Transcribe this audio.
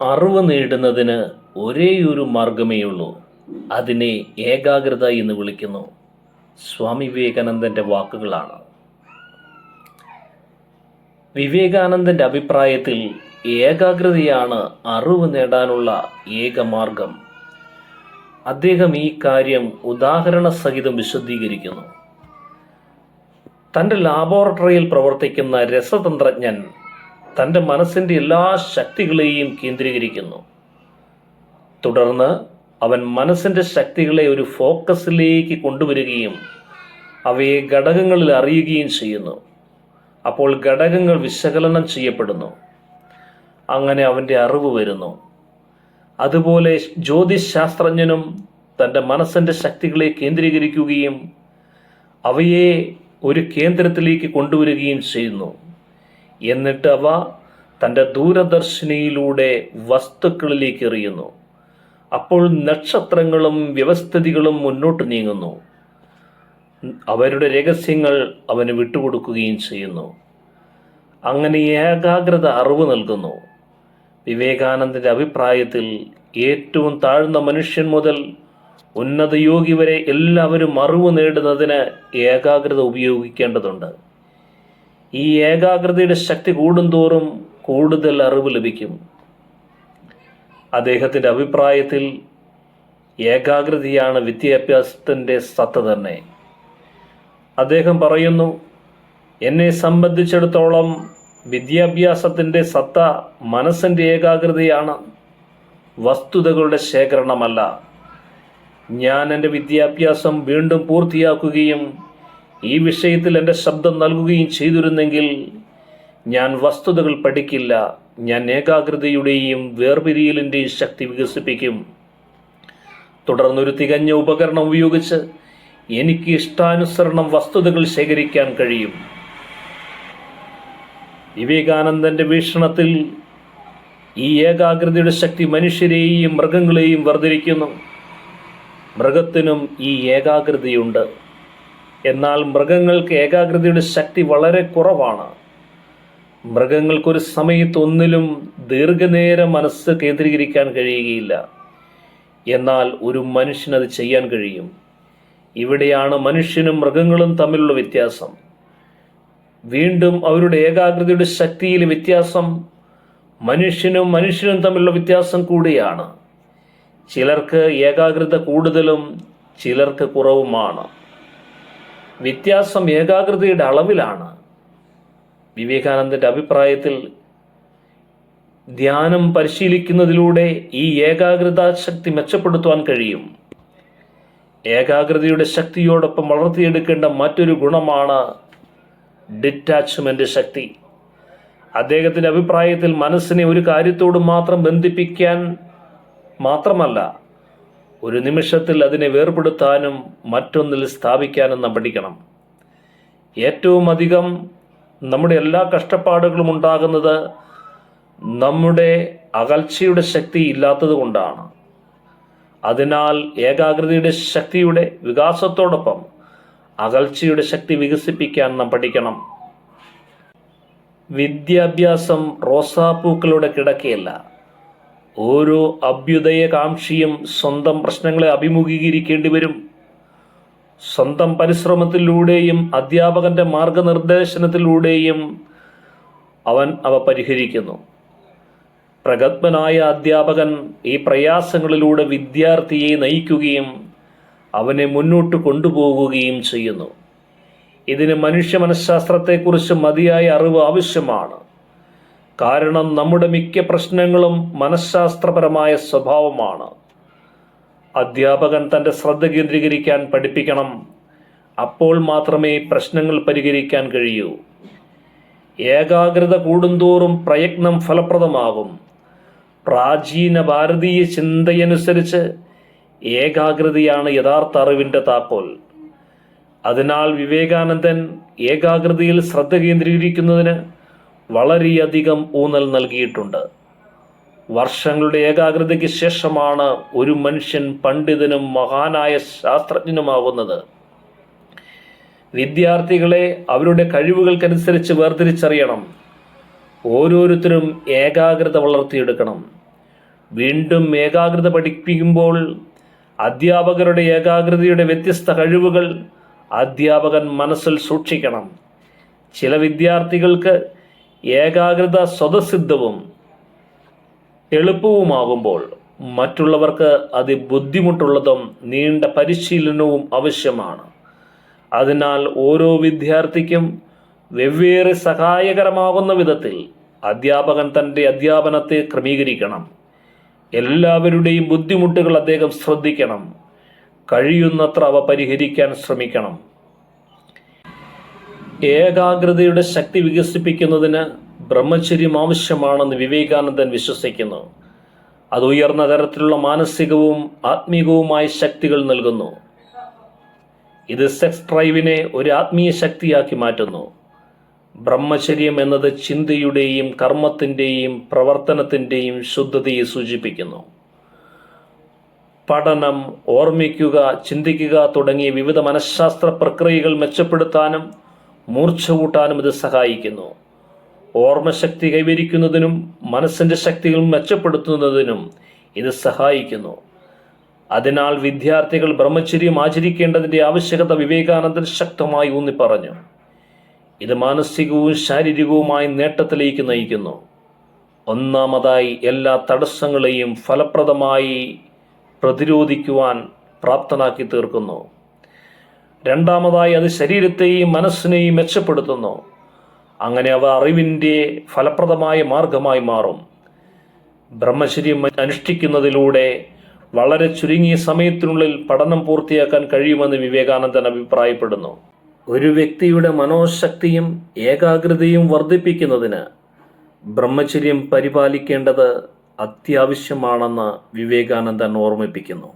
അറിവ് നേടുന്നതിന് ഒരേയൊരു മാർഗമേയുള്ളൂ. അതിനെ ഏകാഗ്രത എന്ന് വിളിക്കുന്നു. സ്വാമി വിവേകാനന്ദന്റെ വാക്കുകളാണ്. വിവേകാനന്ദന്റെ അഭിപ്രായത്തിൽ ഏകാഗ്രതയാണ് അറിവ് നേടാനുള്ള ഏക മാർഗം. അദ്ദേഹം ഈ കാര്യം ഉദാഹരണ സഹിതം വിശദീകരിക്കുന്നു തന്റെ ലാബോറട്ടറിയിൽ പ്രവർത്തിക്കുന്ന രസതന്ത്രജ്ഞൻ തന്റെ മനസ്സിന്റെ എല്ലാ ശക്തികളെയും കേന്ദ്രീകരിക്കുന്നു. തുടർന്ന് അവൻ മനസ്സിന്റെ ശക്തികളെ ഒരു ഫോക്കസിലേക്ക് കൊണ്ടുവരികയും അവയെ ഘടകങ്ങളിൽ അറിയുകയും ചെയ്യുന്നു. അപ്പോൾ ഘടകങ്ങൾ വിശകലനം ചെയ്യപ്പെടുന്നു. അങ്ങനെ അവന്റെ അറിവ് വരുന്നു. അതുപോലെ ജ്യോതിശാസ്ത്രജ്ഞനും തന്റെ മനസ്സിന്റെ ശക്തികളെ കേന്ദ്രീകരിക്കുകയും അവയെ ഒരു കേന്ദ്രത്തിലേക്ക് കൊണ്ടുവരികയും ചെയ്യുന്നു. എന്നിട്ട് അവ തന്റെ ദൂരദർശിനിയിലൂടെ വസ്തുക്കളിലേക്ക് എറിയുന്നു. അപ്പോൾ നക്ഷത്രങ്ങളും വ്യവസ്ഥിതികളും മുന്നോട്ട് നീങ്ങുന്നു. അവരുടെ രഹസ്യങ്ങൾ അവന് വിട്ടുകൊടുക്കുകയും ചെയ്യുന്നു. അങ്ങനെ ഏകാഗ്രത അറിവ് നൽകുന്നു. വിവേകാനന്ദന്റെ അഭിപ്രായത്തിൽ ഏറ്റവും താഴ്ന്ന മനുഷ്യൻ മുതൽ ഉന്നത യോഗി വരെ എല്ലാവരും അറിവ് നേടുന്നതിന് ഏകാഗ്രത ഉപയോഗിക്കേണ്ടതുണ്ട്. ഈ ഏകാഗ്രതയുടെ ശക്തി കൂടുന്തോറും കൂടുതൽ അറിവ് ലഭിക്കും. അദ്ദേഹത്തിന്റെ അഭിപ്രായത്തിൽ ഏകാഗ്രതയാണ് വിദ്യാഭ്യാസത്തിന്റെ സത്ത തന്നെ. അദ്ദേഹം പറയുന്നു എന്നെ സംബന്ധിച്ചിടത്തോളം വിദ്യാഭ്യാസത്തിന്റെ സത്ത മനസ്സിന്റെ ഏകാഗ്രതയാണ് വസ്തുതകളുടെ ശേഖരണമല്ല. ഞാൻ എന്റെ വിദ്യാഭ്യാസം വീണ്ടും പൂർത്തിയാക്കുകയും ഈ വിഷയത്തിൽ എന്റെ ശബ്ദം നൽകുകയും ചെയ്തിരുന്നെങ്കിൽ ഞാൻ വസ്തുതകൾ പഠിക്കില്ല. ഞാൻ ഏകാഗ്രതയുടെയും വേർപിരിയലിന്റെയും ശക്തി വികസിപ്പിക്കും. തുടർന്നൊരു തികഞ്ഞ ഉപകരണം ഉപയോഗിച്ച് എനിക്ക് ഇഷ്ടാനുസരണം വസ്തുതകൾ ശേഖരിക്കാൻ കഴിയും. വിവേകാനന്ദന്റെ വീക്ഷണത്തിൽ ഈ ഏകാഗ്രതയുടെ ശക്തി മനുഷ്യരെയും മൃഗങ്ങളെയും വർദ്ധിരിക്കുന്നു മൃഗത്തിനും ഈ ഏകാഗ്രതയുണ്ട്. എന്നാൽ മൃഗങ്ങൾക്ക് ഏകാഗ്രതയുടെ ശക്തി വളരെ കുറവാണ്. മൃഗങ്ങൾക്കൊരു സമയത്ത് ഒന്നിലും ദീർഘനേരം മനസ്സ് കേന്ദ്രീകരിക്കാൻ കഴിയുകയില്ല. എന്നാൽ ഒരു മനുഷ്യനത് ചെയ്യാൻ കഴിയും. ഇവിടെയാണ് മനുഷ്യനും മൃഗങ്ങളും തമ്മിലുള്ള വ്യത്യാസം. വീണ്ടും അവരുടെ ഏകാഗ്രതയുടെ ശക്തിയിലെ വ്യത്യാസം മനുഷ്യനും മനുഷ്യനും തമ്മിലുള്ള വ്യത്യാസം കൂടിയാണ്. ചിലർക്ക് ഏകാഗ്രത കൂടുതലും ചിലർക്ക് കുറവുമാണ്. വ്യത്യാസം ഏകാഗ്രതയുടെ അളവിലാണ്. വിവേകാനന്ദന്റെ അഭിപ്രായത്തിൽ ധ്യാനം പരിശീലിക്കുന്നതിലൂടെ ഈ ഏകാഗ്രതാ ശക്തി മെച്ചപ്പെടുത്തുവാൻ കഴിയും. ഏകാഗ്രതയുടെ ശക്തിയോടൊപ്പം വളർത്തിയെടുക്കേണ്ട മറ്റൊരു ഗുണമാണ് ഡിറ്റാച്ച്മെന്റ് ശക്തി. അദ്ദേഹത്തിന്റെ അഭിപ്രായത്തിൽ മനസ്സിനെ ഒരു കാര്യത്തോട് മാത്രം ബന്ധിപ്പിക്കാൻ മാത്രമല്ല ഒരു നിമിഷത്തിൽ അതിനെ വേർപെടുത്താനും മറ്റൊന്നിൽ സ്ഥാപിക്കാനും നാം പഠിക്കണം. ഏറ്റവും അധികം നമ്മുടെ എല്ലാ കഷ്ടപ്പാടുകളും ഉണ്ടാകുന്നത് നമ്മുടെ അകൽച്ചയുടെ ശക്തി ഇല്ലാത്തത് കൊണ്ടാണ്. അതിനാൽ ഏകാഗ്രതയുടെ ശക്തിയുടെ വികാസത്തോടൊപ്പം അകൽച്ചയുടെ ശക്തി വികസിപ്പിക്കാൻ നാം പഠിക്കണം. വിദ്യാഭ്യാസം റോസാപ്പൂക്കളുടെ കിടക്കയല്ല. ഓരോ അഭ്യുദയകാംക്ഷിയും സ്വന്തം പ്രശ്നങ്ങളെ അഭിമുഖീകരിക്കേണ്ടി വരും. സ്വന്തം പരിശ്രമത്തിലൂടെയും അധ്യാപകന്റെ മാർഗനിർദ്ദേശനത്തിലൂടെയും അവൻ അവ പരിഹരിക്കുന്നു. പ്രഗത്ഭനായ അധ്യാപകൻ ഈ പ്രയാസങ്ങളിലൂടെ വിദ്യാർത്ഥിയെ നയിക്കുകയും അവനെ മുന്നോട്ട് കൊണ്ടുപോകുകയും ചെയ്യുന്നു. ഇതിന് മനുഷ്യ മനഃശാസ്ത്രത്തെക്കുറിച്ച് മതിയായ അറിവ് ആവശ്യമാണ്. കാരണം നമ്മുടെ മിക്ക പ്രശ്നങ്ങളും മനഃശാസ്ത്രപരമായ സ്വഭാവമാണ്. അധ്യാപകൻ തന്റെ ശ്രദ്ധ കേന്ദ്രീകരിക്കാൻ പഠിപ്പിക്കണം. അപ്പോൾ മാത്രമേ പ്രശ്നങ്ങൾ പരിഹരിക്കാൻ കഴിയൂ. ഏകാഗ്രത കൂടുന്തോറും പ്രയത്നം ഫലപ്രദമാകും. പ്രാചീന ഭാരതീയ ചിന്തയനുസരിച്ച് ഏകാഗ്രതയാണ് യഥാർത്ഥ അറിവിന്റെ താക്കോൽ. അതിനാൽ വിവേകാനന്ദൻ ഏകാഗ്രതയിൽ ശ്രദ്ധ കേന്ദ്രീകരിക്കുന്നതിന് വളരെയധികം ഊന്നൽ നൽകിയിട്ടുണ്ട്. വർഷങ്ങളുടെ ഏകാഗ്രതയ്ക്ക് ശേഷമാണ് ഒരു മനുഷ്യൻ പണ്ഡിതനും മഹാനായ ശാസ്ത്രജ്ഞനുമാവുന്നത്. വിദ്യാർത്ഥികളെ അവരുടെ കഴിവുകൾക്കനുസരിച്ച് വേർതിരിച്ചറിയണം. ഓരോരുത്തരും ഏകാഗ്രത വളർത്തിയെടുക്കണം. വീണ്ടും ഏകാഗ്രത പഠിപ്പിക്കുമ്പോൾ അധ്യാപകരുടെ ഏകാഗ്രതയുടെ വ്യത്യസ്ത കഴിവുകൾ അധ്യാപകൻ മനസ്സിൽ സൂക്ഷിക്കണം. ചില വിദ്യാർത്ഥികൾക്ക് ഏകാഗ്രത സ്വതസിദ്ധവും എളുപ്പവുമാകുമ്പോൾ മറ്റുള്ളവർക്ക് അത് ബുദ്ധിമുട്ടുള്ളതും നീണ്ട പരിശീലനവും ആവശ്യമാണ്. അതിനാൽ ഓരോ വിദ്യാർത്ഥിക്കും വെവ്വേറെ സഹായകരമാകുന്ന വിധത്തിൽ അധ്യാപകൻ തന്റെ അധ്യാപനത്തെ ക്രമീകരിക്കണം. എല്ലാവരുടെയും ബുദ്ധിമുട്ടുകൾ അദ്ദേഹം ശ്രദ്ധിക്കണം. കഴിയുന്നത്ര അവ പരിഹരിക്കാൻ ശ്രമിക്കണം. ഏകാഗ്രതയുടെ ശക്തി വികസിപ്പിക്കുന്നതിന് ബ്രഹ്മചര്യം ആവശ്യമാണെന്ന് വിവേകാനന്ദൻ വിശ്വസിക്കുന്നു. അത് ഉയർന്ന തരത്തിലുള്ള മാനസികവും ആത്മീകവുമായ ശക്തികൾ നൽകുന്നു. ഇത് സെക്സ് ഡ്രൈവിനെ ഒരു ആത്മീയ ശക്തിയാക്കി മാറ്റുന്നു. ബ്രഹ്മചര്യം എന്നത് ചിന്തയുടെയും കർമ്മത്തിന്റെയും പ്രവർത്തനത്തിന്റെയും ശുദ്ധതയെ സൂചിപ്പിക്കുന്നു. പഠനം ഓർമ്മിക്കുക ചിന്തിക്കുക തുടങ്ങിയ വിവിധ മനഃശാസ്ത്ര പ്രക്രിയകൾ മെച്ചപ്പെടുത്താനും മൂർച്ച കൂട്ടാനും ഇത് സഹായിക്കുന്നു. ഓർമ്മശക്തി കൈവരിക്കുന്നതിനും മനസ്സിന്റെ ശക്തികൾ മെച്ചപ്പെടുത്തുന്നതിനും ഇത് സഹായിക്കുന്നു. അതിനാൽ വിദ്യാർത്ഥികൾ ബ്രഹ്മചര്യം ആചരിക്കേണ്ടതിന്റെ ആവശ്യകത വിവേകാനന്ദൻ ശക്തമായി ഊന്നി പറഞ്ഞു ഇത് മാനസികവും ശാരീരികവുമായ നേട്ടത്തിലേക്ക് നയിക്കുന്നു. ഒന്നാമതായി എല്ലാ തടസ്സങ്ങളെയും ഫലപ്രദമായി പ്രതിരോധിക്കുവാൻ പ്രാപ്തനാക്കി തീർക്കുന്നു. രണ്ടാമതായി അത് ശരീരത്തെയും മനസ്സിനെയും മെച്ചപ്പെടുത്തുന്നു. അങ്ങനെ അവ അറിവിന്റെ ഫലപ്രദമായ മാർഗമായി മാറും. ബ്രഹ്മചര്യം അനുഷ്ഠിക്കുന്നതിലൂടെ വളരെ ചുരുങ്ങിയ സമയത്തിനുള്ളിൽ പഠനം പൂർത്തിയാക്കാൻ കഴിയുമെന്ന് വിവേകാനന്ദൻ അഭിപ്രായപ്പെടുന്നു. ഒരു വ്യക്തിയുടെ മനോശക്തിയും ഏകാഗ്രതയും വർദ്ധിപ്പിക്കുന്നതിന് ബ്രഹ്മചര്യം പരിപാലിക്കേണ്ടത് അത്യാവശ്യമാണെന്ന് വിവേകാനന്ദൻ ഓർമ്മിപ്പിക്കുന്നു.